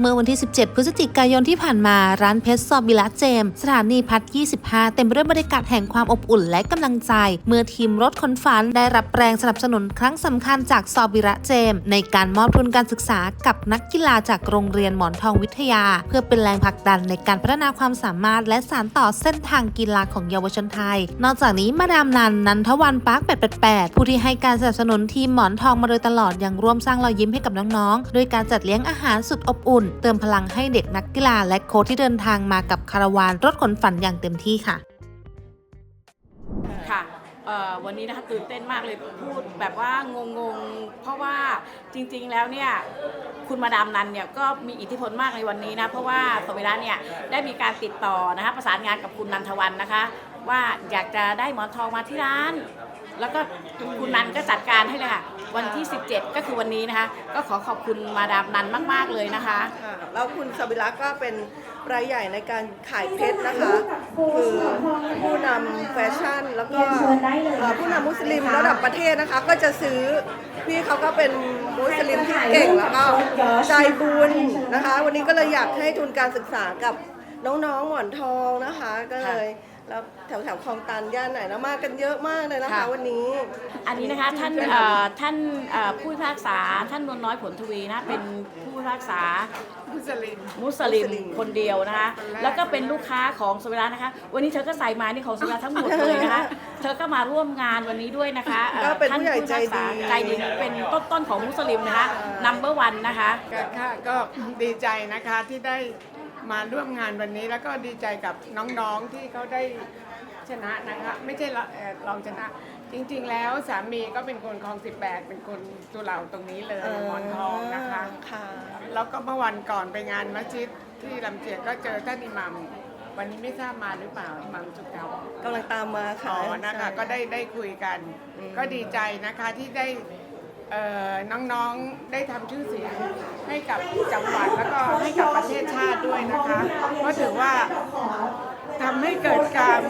เมื่อวันที่ 17 พฤศจิกายนที่ผ่านมาร้านเพชรซอบิละเจม สถานีพัท25 เต็มไปด้วยบรรยากาศแห่งความอบอุ่นและกำลังใจ เมื่อทีมรถขนฝันได้รับแรงสนับสนุนครั้งสำคัญจากซอบิระเจม ในการมอบทุนการศึกษากับนักกีฬาจากโรงเรียนหมอนทองวิทยา เพื่อเป็นแรงผลักดันในการพัฒนาความสามารถ และสานต่อเส้นทางกีฬาของเยาวชนไทย นอกจากนี้มาดามนันนันทวันปาร์ค888 ผู้ที่ให้การสนับสนุนทีมหมอนทองมาโดยตลอดยังร่วมสร้างรอยยิ้มให้กับน้องๆ ด้วยการจัดเลี้ยงอาหารสุดอบอุ่นเติมพลังให้เด็กนักกีฬาและโค้ชที่เดินทางมากับคาราวานรถขนฝันอย่างเต็มที่ค่ะค่ะวันนี้นะคะตื่นเต้นมากเลยพูดแบบว่างงๆ เพราะว่าจริงๆแล้วเนี่ยคุณมาดามนันเนี่ยก็มีอิทธิพลมากในวันนี้นะเพราะว่าสมิระเนี่ยได้มีการติดต่อนะคะประสานงานกับคุณนันทวันนะคะ ว่าอยากจะได้หมอนทองมาที่ร้าน แล้วก็คุณนันก็จัดการให้เลยค่ะ วันที่ 17 ก็คือวันนี้นะคะ ก็ขอขอบคุณมาดามนันมาก ๆ เลยนะคะ ค่ะแล้วคุณสวิรักก็เป็นรายใหญ่ในการขายเพชรนะคะ คือผู้นำแฟชั่นแล้วก็เอ่อผู้นำมุสลิมระดับประเทศนะคะ ก็จะซื้อพี่เขาก็เป็นมุสลิมที่เก่งแล้วก็ใจบุญนะคะ วันนี้ก็เลยอยากให้ทุนการศึกษากับน้องๆหมอนทองนะคะ ก็เลย แล้วแถวแถวๆคลองตันย่านไหนนะมากันเยอะมากเลยนะคะค่ะ วันนี้ อันนี้นะคะท่านเอ่อท่านเอ่อผู้พิพากษาท่านนวลน้อยผลทวีนะเป็นผู้พิพากษามุสลิม มุสลิมมุสลิม คนเดียวนะคะ คนแรก แล้วก็เป็นลูกค้าของสวิรัตนะคะ วันนี้เธอก็ใส่มานี่ของสวิรัตทั้งหมดเลยนะคะ เธอก็มาร่วมงานวันนี้ด้วยนะคะอ่อก็เป็นผู้ใหญ่ท่าใจดีผู้พิพากษาใจดีเป็นต้นต้นๆของมุสลิมนะคะนัมเบอร์วันนะคะ ก็ค่ะก็ดีใจนะคะที่ได้ มาร่วมงานวันนี้แล้วก็ดีใจกับน้องๆที่เขาได้ชนะนะคะไม่ใช่เราเอ่อเราชนะ จริงๆ แล้วสามีก็เป็นคนคลอง 18 เป็นคนตุเหล่าตรงนี้เลยหมอนทองนะคะค่ะแล้วก็เมื่อวันก่อนไปงานมัสยิดที่ลำเจียกก็เจอท่านอิหมัมวันนี้ไม่ทราบมาหรือเปล่าอิหมัมสุขเทากำลังตามมาค่ะอ๋อนะคะใช่ก็ได้ได้คุยกันอืมก็ดีใจนะคะที่ได้เอ่อ น้องๆได้ทำชื่อเสียงให้กับจังหวัดแล้วก็ให้กับประเทศชาติด้วยนะคะเพราะถือว่าทำให้เกิดการ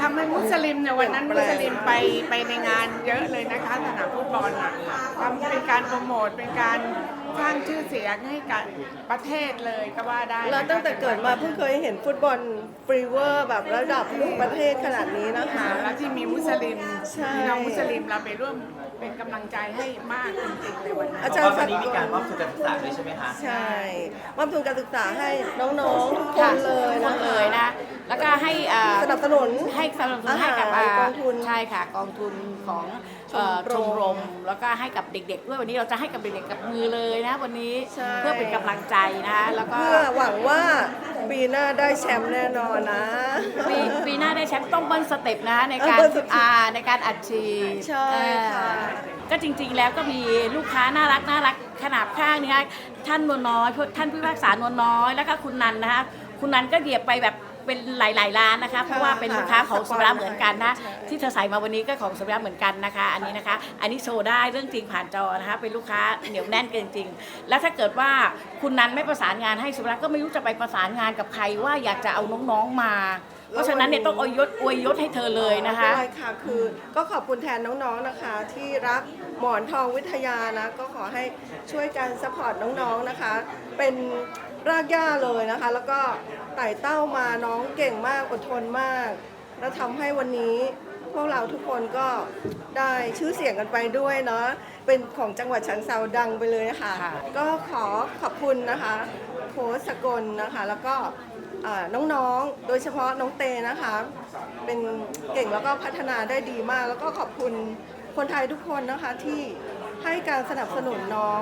ทำให้มุสลิมในวันนั้นมุสลิมไปไปในงานเยอะเลยนะคะสนามฟุตบอลน่ะทำเป็นการโปรโมทเป็นการ สร้างชื่อเสียงให้กับประเทศเลยก็ว่าได้นะคะ แล้วตั้งแต่เกิดมาเพิ่งเคยเห็นฟุตบอลฟรีเวอร์แบบระดับลูกประเทศขนาดนี้นะคะ แล้วที่มีมุสลิมใช่ พี่น้องมุสลิมเราไปร่วมเป็นกำลังใจให้มากจริงๆเลยวันนั้นอาจารก็ย์วันนี้สักมีการมอบทุนการศึกษาด้วยใช่ไหมคะ ใช่มอบทุนการศึกษาให้น้องๆทุกคนเลยทุกคนะนคะเลยนะ แล้วก็ให้เอ่อสนับสนุน ให้สนับสนุนให้กับอาหารากองทุนใช่ค่ะ กองทุนของเอ่อชชมมรรมมแล้วก็ให้กับเด็ก ๆ ด้วยวันนี้เราจะให้กับเด็กๆกับมือเลยนะวันนี้ใช่ เพื่อเป็นกำลังใจนะแล้วก็เพื่อหวังว่าปีหน้าได้แชมป์แน่นอนนะ ปีปีหน้าได้แชมป์ต้องเบิ้ลสเต็ปนะในการเออเบิ้ลสเต็ปอ่าในการอัดฉีดใช่ค่ะ เออก็จริงๆแล้วก็มีลูกค้าน่ารักน่ารักขนาดข้างนี่คะท่านนวลน้อยท่านผู้พิพากษานวลน้อยแล้วก็คุณนันนะคะคุณนันก็เหยียบไปแบบ เป็นหลายๆร้านนะคะ เพราะว่าเป็นลูกค้าของสมราเหมือนกันนะใช่ที่เธอใส่มาวันนี้ก็ของสมราเหมือนกันนะคะ อันนี้นะคะ อันนี้โชว์ได้เรื่องจริงผ่านจอนะคะ เป็นลูกค้าเหนียวแน่นเกินจริง แล้วถ้าเกิดว่าคุณนันไม่ประสานงานให้สมราก็ไม่รู้จะไปประสานงานกับใครว่าอยากจะเอาน้องๆมา เพราะฉะนั้นเนี่ยต้องอวยยศอวยยศให้เธอเลยนะคะไม่เป็นไรค่ะคือก็ขอบคุณแทนน้องๆนะคะ ที่รักหมอนทองวิทยานะก็ขอให้ช่วยกันสปอร์ตน้องๆนะคะ เป็นรากหญ้าเลยนะคะ แล้วก็ไต่เต้ามาน้องเก่งมากอดทนมาก แล้วทำให้วันนี้พวกเราทุกคนก็ได้ชื่อเสียงกันไปด้วยเนาะเป็นของจังหวัดฉะเชิงเซาดังไปเลยค่ะ ค่ะ ก็ขอขอบคุณนะคะโค้ชสกลนะคะ แล้วก็ อ่าน้องๆ โดยเฉพาะน้องเตนะคะ เป็นเก่งแล้วก็พัฒนาได้ดีมาก แล้วก็ขอบคุณคนไทยทุกคนนะคะที่ให้การสนับสนุนน้อง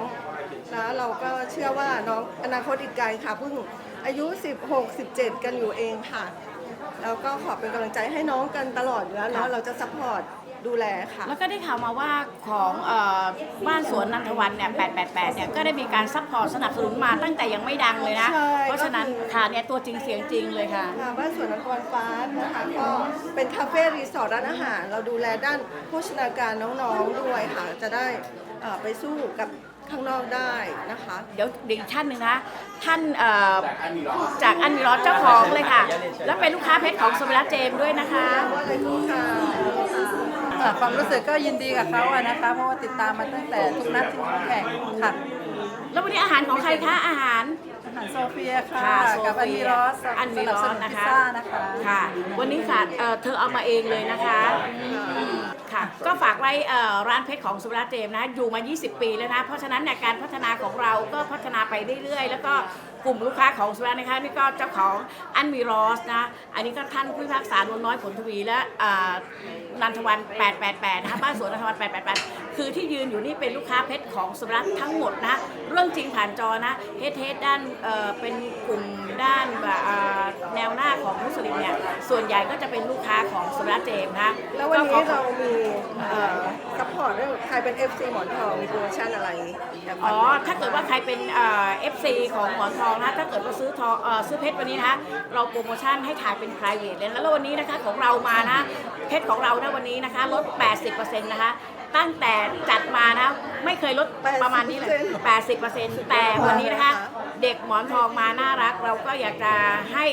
นะเราก็เชื่อว่าน้องอนาคตอีกไกลค่ะเพิ่งอายุ 16 17 กันอยู่เองค่ะ แล้วก็ขอเป็นกำลังใจให้น้องกันตลอดอยู่แล้วเนาะค่ะเราจะซัพพอร์ต ดูแลค่ะ แล้วก็ได้ข่าวมาว่าของเอ่อบ้านสวนนันทวันเนี่ย888 เนี่ยก็ได้มีการซัพพอร์ตสนับสนุนมาตั้งแต่ยังไม่ดังเลยนะ ใช่เพราะฉะนั้นก็คือ ค่ะเนี่ยตัวจริงเสียงจริงเลยค่ะ ค่ะบ้านสวนนครฟ้านะคะก็เป็นคาเฟ่รีสอร์ทร้านอาหาร เราดูแลด้านโภชนาการน้องๆด้วยค่ะจะได้เอ่อไปสู้กับข้างนอกได้นะคะ เดี๋ยวเด็กท่านหนึ่งนะท่านเอ่อจากอันมีรอเจ้าของเลยค่ะ แล้วเป็นลูกค้าเพชรของสมิรัตเจมส์ด้วยนะคะ ว่าอะไรลูกค่ะ ค่ะความรู้สึกก็ยินดีกับเขาอะนะคะ เพราะว่าติดตามมาตั้งแต่ทุกนัดที่เขาแข่งค่ะ แล้ววันนี้อาหารของใครคะอาหาร หารโซเฟียค่ะค่ะ โซกับอันเฟีมียรอสอันมีรอสสนับสนุนะคะพิซซ่านะคะค่ะ วันนี้ค่ะเอ่อเธอเอามาเองเลยนะคะอืมค่ะ ก็ฝากไว้เอ่อร้านเพชรของสุราเจมส์นะอยู่มา 20 ปีแล้วนะ เพราะฉะนั้นเนี่ยการพัฒนาของเราก็พัฒนาไปเรื่อยๆ แล้วก็กลุ่มลูกค้าของสุรานะคะนี่ก็เจ้าของอันมีรอสนะ อันนี้ก็ท่านผู้พิพากษานวลน้อยผลทวีและอ่านันทวัน 888นะคะบ้านสวนนันทวัน 888 คือที่ยืนอยู่นี่เป็นลูกค้าเพชรของสุราทั้งหมดนะเรื่องจริงผ่านจอนะเฮดเฮดด้านเอ่อเป็นกลุ่มด้านแบบอ่าแนวหน้าของมุสลิมเนี่ยส่วนใหญ่ก็จะเป็นลูกค้าของสุราเจมส์นะแล้ววันก็นี้ขอ เรามีซัพพอร์ตเรื่องใครเป็น FC หมอนทองมีโปรโมชั่นอะไรอยากฟัอ๋งอ ไหมถ้าเกิดว่าใครเป็นเอฟซีของหมอนทองนะ ถ้าเกิดว่าซื้อทองเอ่อซื้อเพชรวันนี้นะคะเราโปรโมชั่นให้ถ่ายเป็น private เลยนะแล้ววันนี้นะคะของเรามานะ เพชรของเรานะวันนี้นะคะลด 80%นะคะ ตั้งแต่จัดมานะ ไม่เคยลดประมาณนี้เลย 80%แต่วันนี้นะคะ เด็กหมอนทองมาน่ารัก เราก็อยากจะให้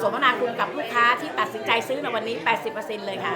สมนาคุณกับลูกค้าที่ตัดสินใจซื้อในวันนี้ 80%เลยค่ะ